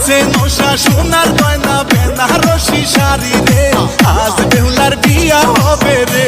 লাগছে নশা সোনার গয়না বেনারসি শাড়ি রে। আজ বেহুলার বিয়া হবে রে।